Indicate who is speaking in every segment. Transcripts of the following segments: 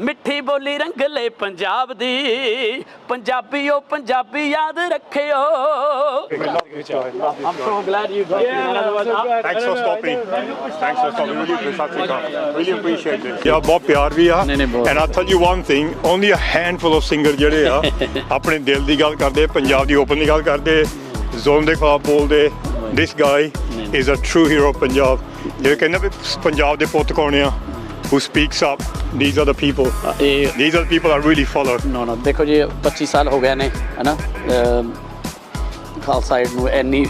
Speaker 1: ਮਿੱਠੀ ਬੋਲੀ ਰੰਗਲੇ ਪੰਜਾਬ ਦੀ ਪੰਜਾਬੀ ਉਹ ਪੰਜਾਬੀ ਯਾਦ ਰੱਖਿਓ I'm so glad you got yeah,
Speaker 2: Thanks for stopping. Thanks for stopping. Really, appreciate ਸਤਿ ਸ਼੍ਰੀ ਅਕਾਲ. really appreciate it. Yeah, ਬਹੁਤ ਪਿਆਰ ਵੀ ਆ and I'll tell you one thing only a handful of singer ਜਿਹੜੇ ਆ ਆਪਣੇ ਦਿਲ ਦੀ ਗੱਲ ਕਰਦੇ ਪੰਜਾਬ ਦੀ ਓਪਨ ਦੀ ਗੱਲ ਕਰਦੇ ਜ਼ੋਨ ਦੇ ਖਿਲਾਫ ਬੋਲਦੇ this guy is a true hero of Punjab ਜਿਹੜੇ ਕਹਿੰਦੇ ਵੀ ਪੰਜਾਬ ਦੇ ਪੁੱਤ ਕੌਣ ਆ who speaks up these are the people.
Speaker 1: ਇਹ
Speaker 2: these are the people I really follow.
Speaker 1: ਨੋ ਨੋ ਦੇਖੋ ਜੀ 25 ਸਾਲ ਹੋ ਗਏ ਨੇ ਹਨਾ? ਅਮ ਖਾਲਸਾ ਸਾਈਡ ਨੂੰ ਇੰਨੀ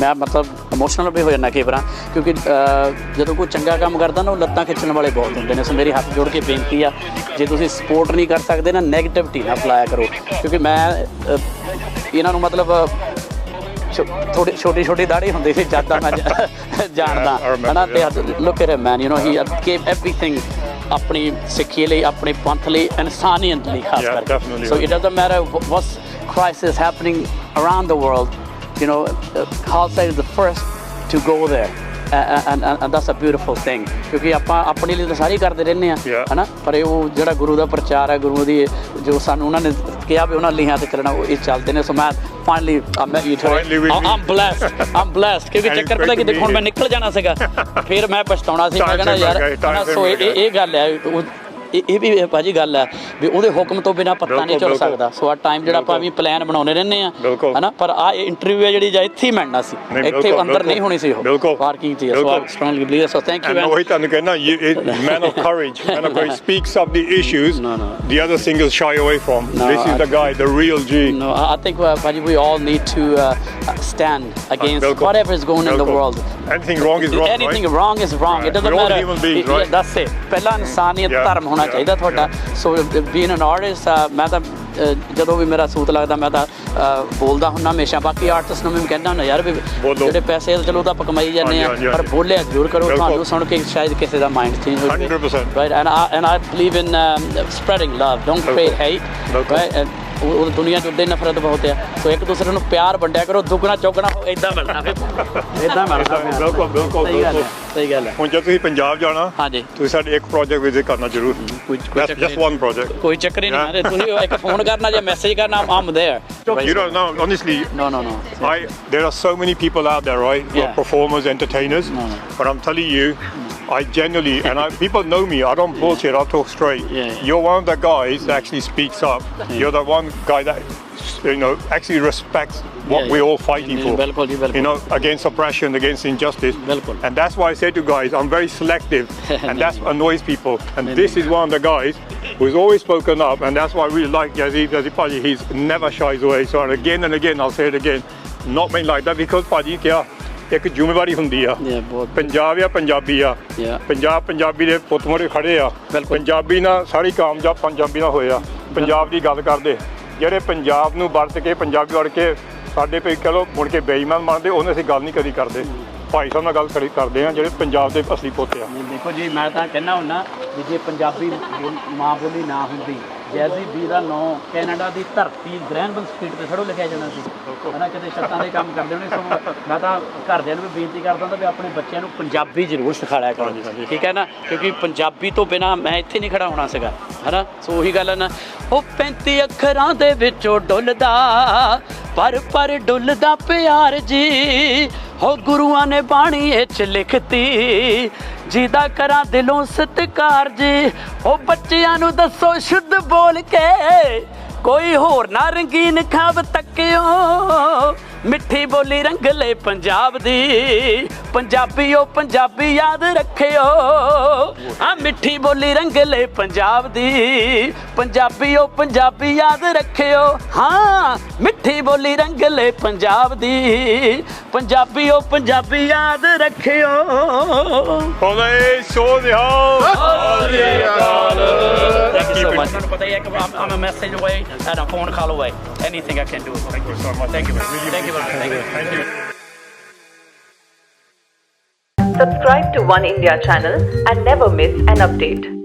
Speaker 1: ਮੈਂ ਮਤਲਬ ਇਮੋਸ਼ਨਲ ਵੀ ਹੋ ਜਾਂਦਾ ਕਈ ਵਾਰਾਂ ਕਿਉਂਕਿ ਜਦੋਂ ਕੋਈ ਚੰਗਾ ਕੰਮ ਕਰਦਾ ਨਾ ਉਹ ਲੱਤਾਂ ਖਿੱਚਣ ਵਾਲੇ ਬਹੁਤ ਹੁੰਦੇ ਨੇ। ਸੋ ਮੇਰੀ ਹੱਥ ਜੋੜ ਕੇ ਬੇਨਤੀ ਆ ਜੇ ਤੁਸੀਂ ਸਪੋਰਟ ਨਹੀਂ ਕਰ ਸਕਦੇ ਨਾ 네ਗੇਟਿਵਿਟੀ ਨਾ ਫਲਾਇਆ ਕਰੋ। ਕਿਉਂਕਿ ਮੈਂ ਇਹਨਾਂ ਨੂੰ ਮਤਲਬ ਥੋੜੀ ਛੋਟੀ ਛੋਟੀ ਦਾੜੀ ਹੁੰਦੀ ਸੀ ਜਦ ਦਾ ਮੈਂ ਜ- ਜਾਣਦਾ
Speaker 2: I remember,
Speaker 1: ਹਨਾ? ਤੇ
Speaker 2: yeah.
Speaker 1: Look at man you know he gave everything ਆਪਣੀ ਸਿੱਖੀ ਲਈ ਆਪਣੇ ਪੰਥ ਲਈ ਇਨਸਾਨੀਅਤ ਲਈ ਖਾਸ
Speaker 2: Yeah,
Speaker 1: ਕਰਕੇ
Speaker 2: definitely.
Speaker 1: so it doesn't matter wh- what's crisis happening around the world you know uh, Khalsa is the first to go there A- a- and, and, and that's a beautiful thing ਕਿਉਂਕਿ ਆਪਾਂ ਆਪਣੇ ਲਈ ਤਾਂ ਸਾਰੇ ਹੀ ਕਰਦੇ ਰਹਿੰਦੇ ਆ
Speaker 2: Yeah.
Speaker 1: ਹਨਾ ਪਰ ਇਹ ਉਹ ਜਿਹੜਾ ਗੁਰੂ ਦਾ ਪ੍ਰਚਾਰ ਹੈ ਗੁਰੂ ਦੀ ਜੋ ਸਾਨੂੰ ਉਹਨਾਂ ਨੇ ਕਿਹਾ ਵੀ ਉਹਨਾਂ ਲੀਹਾਂ ਤੇ ਚੱਲਣਾ ਉਹ ਇਹ ਚੱਲਦੇ ਨੇ ਸੋ ਮੈਂ ਫਾਈਨਲੀ ਮੈਂ you
Speaker 2: Finally we
Speaker 1: am blessed am blessed ਕਿਉਂਕਿ ਚੱਕਰ ਪਤਾ ਕਿ ਦੇਖੋ ਮੈਂ. ਨਿਕਲ ਜਾਣਾ ਸੀਗਾ ਫਿਰ ਮੈਂ ਪਛਤਾਉਣਾ ਸੀ ਮੈਂ ਕਹਿੰਦਾ ਯਾਰ ਸੋ ਇਹ। ਇਹ ਗੱਲ ਹੈ ਇਹ ਇਹ ਵੀ ਭਾਜੀ ਗੱਲ ਹੈ ਵੀ ਉਹਦੇ ਹੁਕਮ ਤੋਂ ਬਿਨਾ ਪੱਤਾ ਨਹੀਂ
Speaker 2: ਬਿਲਕੁਲ,
Speaker 1: ਚੱਲ
Speaker 2: ਬਿਲਕੁਲ।
Speaker 1: ਸਕਦਾ ਸੋ ਆ ਟਾਈਮ ਜਿਹੜਾ ਆਪਾਂ ਵੀ ਪਲਾਨ ਬਣਾਉਣੇ ਰਹਿੰਦੇ ਆ
Speaker 2: ਬਿਲਕੁਲ।
Speaker 1: ਹਨਾ ਪਰ ਆ ਇੰਟਰਵਿਊ ਹੈ ਜਿਹੜੀ ਜਾਂ ਇੱਥੇ ਹੀ ਮਿਲਣਾ ਸੀ
Speaker 2: ਨਹੀਂ,
Speaker 1: ਇੱਥੇ
Speaker 2: ਬਿਲਕੁਲ,
Speaker 1: ਅੰਦਰ ਨਹੀਂ
Speaker 2: ਬਿਲਕੁਲ।
Speaker 1: ਹੋਣੀ ਸੀ ਉਹ
Speaker 2: ਬਿਲਕੁਲ।
Speaker 1: ਪਾਰਕਿੰਗ 'ਚ ਹੀ ਆ। ਸੋ
Speaker 2: ਬਿਲਕੁਲ।
Speaker 1: I strongly believe so thank you
Speaker 2: And ਉਹੀ ਤੁਹਾਨੂੰ ਕਹਿਣਾ you it, man of courage man of courage speaks up the issues
Speaker 1: No, no.
Speaker 2: the other singers shy away from
Speaker 1: No,
Speaker 2: this is
Speaker 1: I-
Speaker 2: the guy the real G
Speaker 1: No, I I think uh, Paji, we all need to uh, uh, stand against
Speaker 2: Bilkul.
Speaker 1: whatever is going in the
Speaker 2: Bilkul.
Speaker 1: world.
Speaker 2: anything wrong is wrong
Speaker 1: Anything
Speaker 2: right?
Speaker 1: wrong is wrong.
Speaker 2: Right.
Speaker 1: It doesn't
Speaker 2: We're all
Speaker 1: matter.
Speaker 2: human beings,
Speaker 1: Yeah,
Speaker 2: right?
Speaker 1: That's it. ਪਹਿਲਾ ਇਨਸਾਨੀਅਤ
Speaker 2: Yeah,
Speaker 1: ਧਰਮ ਹੋਣਾ ਚਾਹੀਦਾ ਤੁਹਾਡਾ ਸੋ ਬੀਨ an artist ਮੈਂ ਤਾਂ ਜਦੋਂ ਵੀ ਮੇਰਾ ਸੂਤ ਲੱਗਦਾ ਮੈਂ ਤਾਂ ਬੋਲਦਾ ਹੁੰਦਾ ਹਮੇਸ਼ਾ ਬਾਕੀ ਆਰਟਿਸਟ ਨੂੰ ਵੀ ਮੈਂ ਕਹਿੰਦਾ ਹੁੰਦਾ ਯਾਰ ਵੀ। ਜਿਹੜੇ ਪੈਸੇ ਚਲੋ ਉਹ ਤਾਂ ਆਪਾਂ ਕਮਾਈ ਜਾਂਦੇ ਆ ਪਰ। ਬੋਲਿਆ ਜ਼ਰੂਰ ਕਰੋ। ਤੁਹਾਨੂੰ ਸੁਣ ਕੇ ਸ਼ਾਇਦ ਕਿਸੇ ਦਾ ਮਾਈਂਡ ਚੇਂਜ ਹੋ ਜਾਵੇ
Speaker 2: 100%.
Speaker 1: right and I and I believe in um, spreading love don't create ਉਹ ਉਹ ਦੁਨੀਆ 'ਚ ਹੀ ਨਫ਼ਰਤ ਬਹੁਤ ਆ ਸੋ ਇੱਕ ਦੂਸਰੇ ਨੂੰ ਪਿਆਰ ਵੰਡਿਆ ਕਰੋ ਦੁੱਗਣਾ ਚੌਗਣਾ ਇਦਾਂ ਮਿਲਣਾ ਫਿਰ ਇਦਾਂ ਮਿਲਣਾ।
Speaker 2: ਬਿਲਕੁਲ, ਬਿਲਕੁਲ,
Speaker 1: ਸਹੀ ਗੱਲ ਹੈ। ਸਹੀ ਗੱਲ ਹੈ
Speaker 2: ਹੁਣ ਜੇ ਤੁਸੀਂ ਪੰਜਾਬ ਜਾਣਾ
Speaker 1: ਹਾਂਜੀ
Speaker 2: ਤੁਸੀਂ ਸਾਡੇ ਇੱਕ ਪ੍ਰੋਜੈਕਟ ਵਿਜ਼ਿਟ ਕਰਨਾ ਜ਼ਰੂਰ
Speaker 1: ਕੋਈ ਨਹੀਂ।
Speaker 2: one project
Speaker 1: ਕੋਈ ਚੱਕਰ ਹੀ ਨਹੀਂ. ਮਾਰੇ ਤੁਸੀਂ ਇੱਕ ਫੋਨ ਕਰਨਾ ਜਾਂ ਮੈਸੇਜ ਕਰਨਾ ਆਮ there
Speaker 2: you don't know honestly
Speaker 1: no no no
Speaker 2: I, there are so many people out there, right? who are
Speaker 1: Yeah.
Speaker 2: Performers, entertainers.
Speaker 1: No, no.
Speaker 2: I genuinely, and I, people know me, I don't bullshit, yeah. I talk straight.
Speaker 1: Yeah, yeah.
Speaker 2: You're one of the guys that actually speaks up. You're the one guy that, you know, actually respects what we're all fighting for. You know, against oppression, against injustice. And that's why I say to guys, I'm very selective, and that annoys people. And this is one of the guys who's always spoken up, and that's why I really like Yazid Yazid He's never shies away. So, and again and again, I'll say it again, not many like that because Padi. ਇੱਕ ਜ਼ਿੰਮੇਵਾਰੀ ਹੁੰਦੀ ਆ। ਪੰਜਾਬ ਆ ਪੰਜਾਬੀ ਆ. ਪੰਜਾਬ ਪੰਜਾਬੀ ਦੇ ਪੁੱਤ ਮੋਰੇ ਖੜੇ ਆ। ਪੰਜਾਬੀ ਨਾਲ ਸਾਰੀ ਕਾਮਯਾਬ ਪੰਜਾਬੀ ਨਾਲ ਹੋਏ ਆ। ਪੰਜਾਬ ਦੀ ਗੱਲ ਕਰਦੇ ਜਿਹੜੇ ਪੰਜਾਬ ਨੂੰ ਵਰਤ ਕੇ ਪੰਜਾਬੀ ਵੜ ਕੇ ਸਾਡੇ ਪੇ ਕਹ ਲੋ ਮੁੜ ਕੇ ਬੇਈਮਾਨ ਮੰਨਦੇ ਉਹਨੇ ਅਸੀਂ ਗੱਲ ਨਹੀਂ ਕਦੀ ਕਰਦੇ। ਭਾਈ ਸਾਹਿਬ ਨਾਲ ਗੱਲ ਕਰੀ ਕਰਦੇ ਆ ਜਿਹੜੇ ਪੰਜਾਬ ਦੇ ਅਸਲੀ ਪੁੱਤ ਆ।
Speaker 1: ਦੇਖੋ ਜੀ ਮੈਂ ਤਾਂ ਹੁੰਨਾ ਵੀ ਜੇ ਪੰਜਾਬੀ ਮਾਂ ਬੋਲੀ ਨਾ ਹੁੰਦੀ ਜੈਸੀ ਵੀ ਦਾ ਨਾਂ ਕੈਨੇਡਾ ਦੀ ਧਰਤੀ ਗ੍ਰੈਂਡਬਨ ਸਟਰੀਟ ਤੇ ਥੜੋ ਲਿਖਿਆ ਜਾਣਾ ਸੀ। ਹਨਾ ਕਿਤੇ ਛੱਤਾਂ ਦੇ ਕੰਮ ਕਰਦੇ ਹੋਣੇ ਸੋ ਮੈਂ ਤਾਂ ਘਰਦਿਆਂ ਨੂੰ ਵੀ ਬੇਨਤੀ ਕਰਦਾ ਹੁੰਦਾ ਵੀ ਆਪਣੇ ਬੱਚਿਆਂ ਨੂੰ ਪੰਜਾਬੀ ਜ਼ਰੂਰ ਸਿਖਾਇਆ ਕਰੋ। ਠੀਕ ਹੈ ਨਾ? ਕਿਉਂਕਿ ਪੰਜਾਬੀ ਤੋਂ ਬਿਨਾ ਮੈਂ ਇੱਥੇ ਨਹੀਂ ਖੜਾ ਹੋਣਾ ਸੀਗਾ। ਹਨਾ? ਸੋ ਉਹੀ ਗੱਲ ਹੈ ਨਾ। ਉਹ 35 ਅੱਖਰਾਂ ਦੇ ਵਿੱਚੋਂ ਡੁੱਲਦਾ ਪਰ ਪਰ ਡੁੱਲਦਾ ਪਿਆਰ ਜੀ। ਹੋ ਗੁਰੂਆਂ ਨੇ ਬਾਣੀ ਵਿੱਚ ਲਿਖਤੀ, ਜਿਹਦਾ ਕਰਾਂ ਦਿਲੋਂ ਸਤਿਕਾਰ ਜੀ। ਉਹ ਬੱਚਿਆਂ ਨੂੰ ਦੱਸੋ ਸ਼ੁੱਧ ਬੋਲ ਕੇ, ਕੋਈ ਹੋਰ ਨਾ ਰੰਗੀਨ ਖਾਬ ਤੱਕਿਓ। ਮਿੱਠੀ ਬੋਲੀ ਰੰਗਲੇ ਪੰਜਾਬ ਦੀ। ਪੰਜਾਬੀ ਉਹ ਪੰਜਾਬੀ ਯਾਦ ਰੱਖਿਓ। ਆ ਮਿੱਠੀ ਬੋਲੀ ਰੰਗਲੇ ਪੰਜਾਬ ਦੀ। ਪੰਜਾਬੀ ਉਹ ਪੰਜਾਬੀ ਯਾਦ ਰੱਖਿਓ। ਹਾਂ ਮਿੱਠੀ ਬੋਲੀ ਰੰਗਲੇ ਪੰਜਾਬ ਦੀ। ਪੰਜਾਬੀ ਉਹ ਪੰਜਾਬੀ ਯਾਦ ਰੱਖਿਓ।
Speaker 2: ਬੋਲੇ ਸੋ ਦਿਹਾਲ
Speaker 1: Thank you so much. I'm a message away and a phone call away. Anything I can do.
Speaker 2: Thank you so much.
Speaker 1: Thank you. Thank you.
Speaker 2: Thank you.
Speaker 3: Subscribe to One India channel and never miss an update.